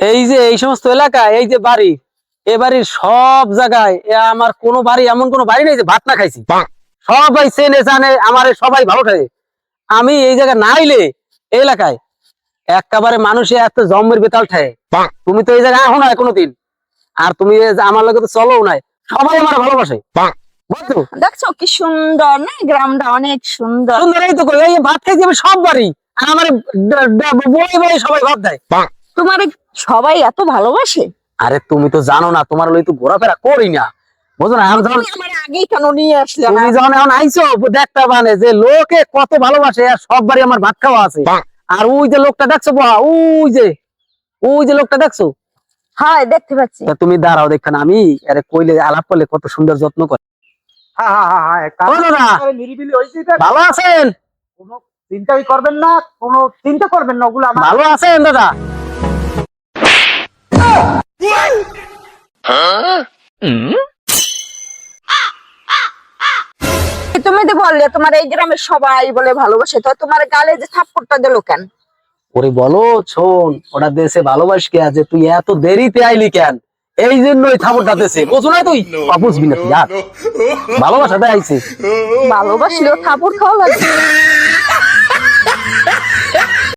এই যে এই সমস্ত এলাকা এই যে বাড়ি এ বাড়ির সব জায়গায় আমার কোনো বাড়ি এমন কোনো বাড়ি নেই যে ভাত না খাইছি। সবাই চেনে জানে আমার সবাই ভালো থাকে আমি এই জায়গায় না আইলে এই এলাকায় একেবারে মানুষে এত জম্মের বেতাল ঠায়। তুমি তো এই জায়গায় আহো না কোনোদিন। আর তুমি আমার লগে তো চলো নাই। সবাই আমার ভালোবাসে। দেখছ কি সুন্দর না? গ্রামটা অনেক সুন্দর। সুন্দর এই তো কই, এই ভাত খাইছি আমি সব বাড়ি। আর আমার বই বই সবাই ভাত দেয়। তোমার সবাই এত ভালোবাসে? আরে তুমি তো জানো না তোমার লই তো ঘোরাফেরা করি না। বুঝো না আমি যখন আমার আগেই কেন নিয়ে আসলে? তুমি যখন এখন আইছো দেখতে মানে যে লোকে কত ভালোবাসে আর সব বাড়ি আমার ভাত খাওয়া আছে। আর ওই যে লোকটা দেখছ বাহ ওই যে ওই যে লোকটা দেখছ? হ্যাঁ দেখতে পাচ্ছি। তা তুমি দাঁড়াও দেখেন আমি আরে কইলে আলাপ করলে কত সুন্দর যত্ন করে। হ্যাঁ হ্যাঁ হ্যাঁ। ভালো আছেন? কোনো চিন্তাই করবেন না কোনো চিন্তা করবেন না ওগুলো আমার ভালো আছেন দাদা? তুমি তো বললে তোমার এই গ্রামের সবাই বলে ভালোবাসে তো তোমার গালে যে থাপ্পড়টা দিলো কেন? ওরে বলো শোন ওটা দেশে ভালোবাস কে আছে? তুই এত দেরিতে আইলি কেন? এই জন্যই থামড়টা দেশে বুঝো না তুই? বা বুঝবি না তুই আর ভালোবাসাতে আইছে। ভালোবাসলেও থাপড় খাওয়া লাগবে।